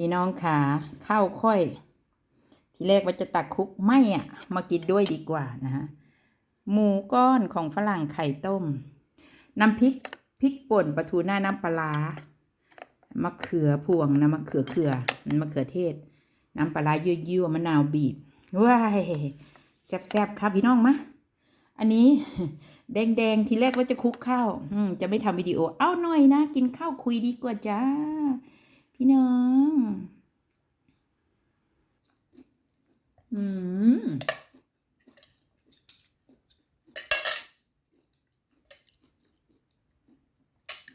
พี่น้องขาข้าวค่อย ทีแรกว่าจะตักคุกไม่อะมากินด้วยดีกว่านะฮะหมูก้อนของฝรั่งไข่ต้ม น้ำพริกพริกป่นปลาทูหน้าน้ำปลามะเขือพวงนะมะเขือเขือมะเขือเทศ น้ำปลาร้ายั่วๆมะนาวบีบว้ายแซ่บๆครับพี่น้องมะอันนี้แดงๆทีแรกว่าจะคุกข้าวจะไม่ทำวิดีโอ เอาหน่อยนะ กินข้าวคุยดีกว่าจ้า พี่น้อง อืม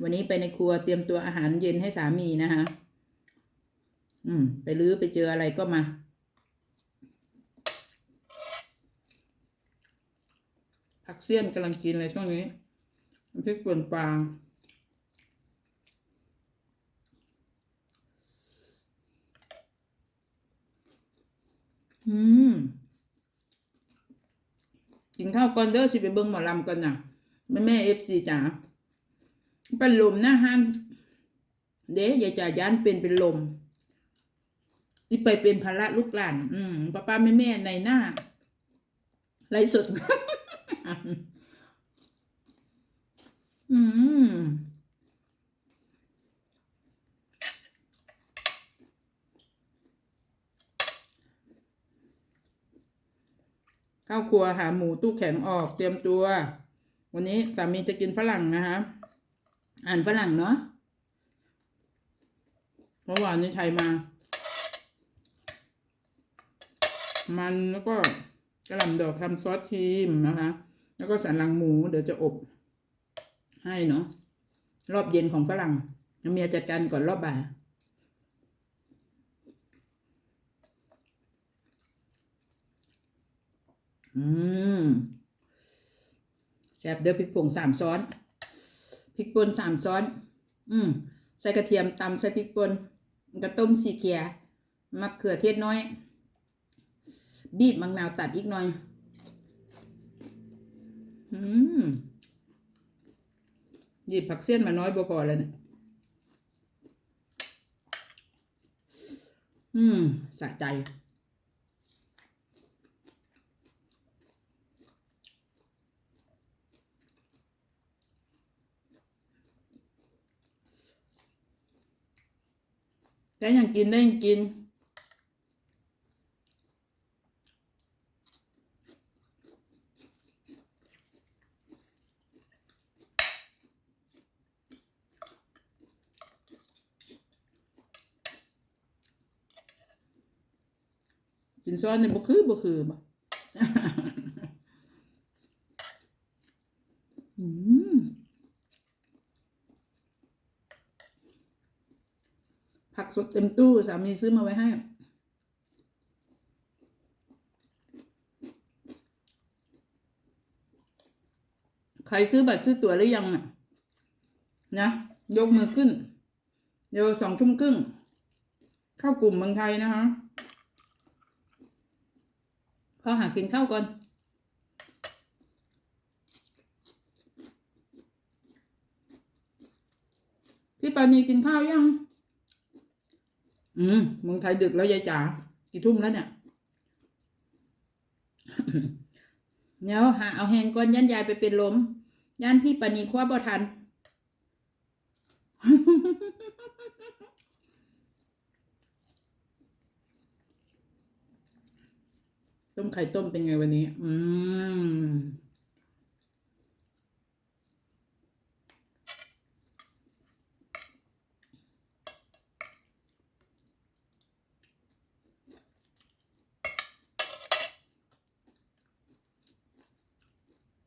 วันนี้ไปในครัวเตรียมตัวอาหารเย็นให้สามีนะคะ อืม ไปรื้อไปเจออะไรก็มาผักเสี้ยนกำลังกินเลยช่วงนี้พริกป่นปลา อืมกินข้าวก่อนเด้อสิไปเบิ่งหมอลำกันน่ะ แม่แม่เอฟซีจ๋าเป็นลมนะฮันเด้ยายจ่าย่านเป็นเป็นลมที่ไปเป็นภาระลูกหลาน อืมป้าป้าแม่แม่ในหน้าไรสุด อืม ข้าวครัวหาหมูตู้แข็งออกเตรียมตัว วันนี้สามีจะกินฝรั่งนะคะอ่านฝรั่งเนาะเมื่อวานนี้ไทยมา มันแล้วก็กระหล่ำดอกทำซอสครีมนะคะ แล้วก็สันหลังหมูเดี๋ยวจะอบ ให้เนาะรอบเย็นของฝรั่งเมียจัดการก่อนรอบบ่าย อืมแซ่บเด้อพริกผงสามซ้อนพริกป่นสามซ้อน อืมใส่กระเทียมตำใส่พริกป่นกระต้มสีเขียมะเขือเทศน้อย บีบมะนาวตัดอีกหน่อย อืมหยิบผักเสี้ยนมาน้อยพอแล้วเนี่ยอืม สะใจ แต่ยังกินได้ยังกิน กินซ้อนเนี่ยบ่คือบ่คือบ่ อืม ผักสดเต็มตู้สามีซื้อมาไว้ให้ ใครซื้อบัตรซื้อตั๋วหรือยังน่ะ นะ ยกมือขึ้น เดี๋ยวสองทุ่มครึ่ง เข้ากลุ่มเมืองไทยนะคะพอหากินข้าวก่อนพี่ปานีกินข้าวยัง อืมเมืองไทยดึกแล้วยายจ๋ากี่ทุ่มแล้วเนี่ยเดี๋ยวหาเอาแหงก่อนยันยายไปเป็นลมยันพี่ปานีคว้าบ่ทัน ต้มไข่ต้มเป็นไงวันนี้ อืม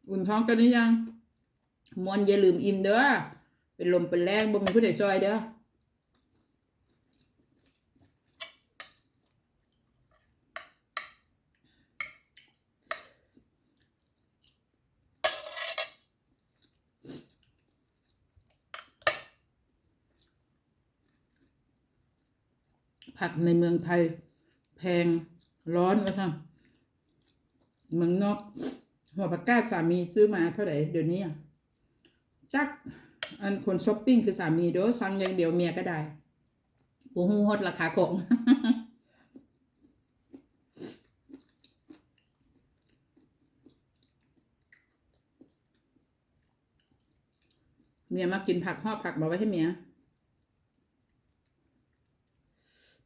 อุ่นท้องกันหรือยังมวนอย่าลืมอิ่มเด้อเป็นลมเป็นแรงบ่มีผู้ใดซอยเด้อผักในเมืองไทย แพงร้อนว่าช่างเมืองนอก หัวผักกาดสามีซื้อมาเท่าไหร่เดี๋ยวนี้จักอันคนช้อปปิ้งคือสามีเด้อสั่งอย่างเดียวเมียก็ได้ปูฮูฮดราคาของเมียมากินผักหอบผักบอกไว้ให้เมีย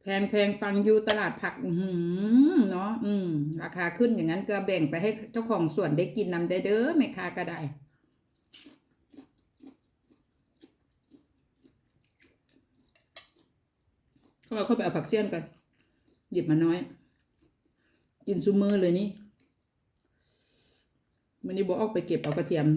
แพงแพงฟังอยู่ตลาดผัก อือหือเนาะอืม ราคาขึ้นอย่างนั้นก็แบ่งไปให้เจ้าของสวนได้กินนำได้เด้อแม่ค้าก็ได้เข้าเข้าไปเอาผักเสี้ยนกันหยิบมาน้อย กินซูมือเลยนี่มันนี่บอกออกไปเก็บเอากระเทียม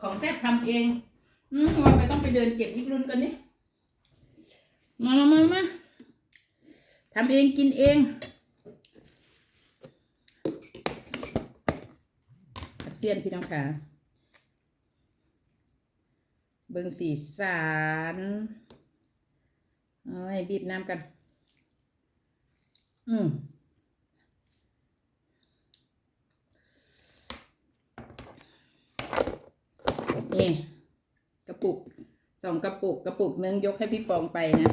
ของแซ่บ ทำเอง อืมว่าไปต้องไปเดินเก็บที่รุ่นกันนี่มามามามาทำเองกินเองเสียนพี่น้องค่ะ เบิงสีสารเอ้ยบีบน้ำกัน อืม นี่กระปุกสองกระปุกกระปุกนึงยกให้พี่ปองไปนะ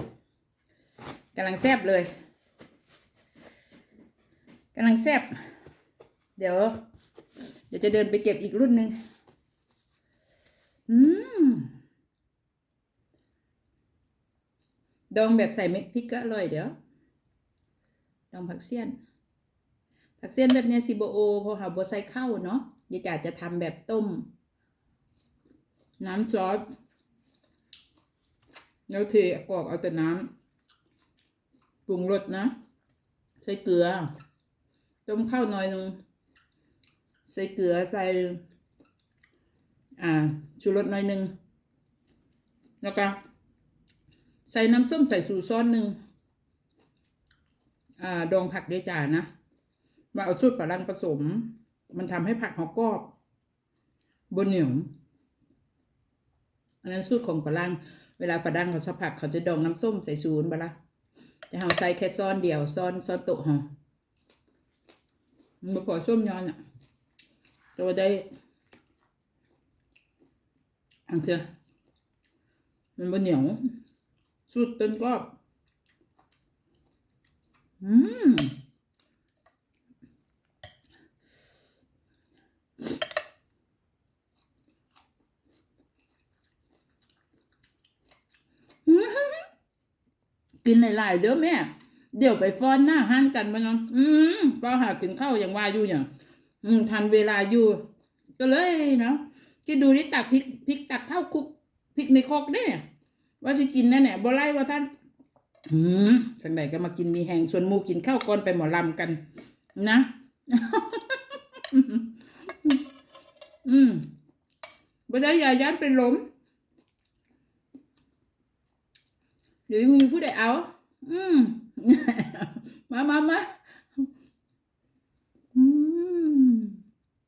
กำลังแซบเลยกำลังแซบเดี๋ยว เดี๋ยวจะเดินไปเก็บอีกรุ่นหนึ่งอืมดองแบบใส่เม็ดพริกก็อร่อยเดี๋ยวดองผักเสี้ยน ผักเสี้ยนแบบเนี้ยซิโบโอพอหาบัวใส่ข้าเนาะยายจ๋าจะทำแบบต้ม น้ำซอสแล้วเทกอกเอาแต่น้ำปรุงรสนะ ใส่เกลือ ต้มข้าวหน่อยหนึงใส่เกลือใส่ อ่า ชูรสหน่อยหนึงแล้วก็ใส่น้ำส้มใส่สูซ้อนหนึ่งอ่าดองผักด้วยจานะมาเอาชุดฝรั่งผสม มันทำให้ผักหอกรอบบนเหนียว อันนั้นสูตรของฝรั่งเวลาฝรั่งเขาสับผักเขาจะดองน้ำส้มใส่ศูนย์บะละแต่เราใส่แค่ซ้อนเดียวซ้อนซ้อนโต๊ะห่อมันบ่พอส้มย้อนอะตัวได้อันเชียมันบนเหนียวสูตรต้นก็อืม กินหลายๆเด้อแม่ เดี๋ยวไปฟ้อนหน้าห้านกันมาเนาะอืมฟ้าหากินข้าวอย่างว่าอยู่อย่างอืมทันเวลาอยู่ ก็เลยเนาะคิดดูนี่ตักพริกพริกตักข้าวคลุกพริกในครกเนี่ยว่าสิกินแน่แน่บ่ไล่ว่าท่านอืมสังใดก็มากินมีแหงส่วนหมูกินข้าวก่อนไปหมอลำกัน นะ อืมบ่ได้ยายันเป็นลม เดี๋ยวมีผู้ใดเอา อืมมามามา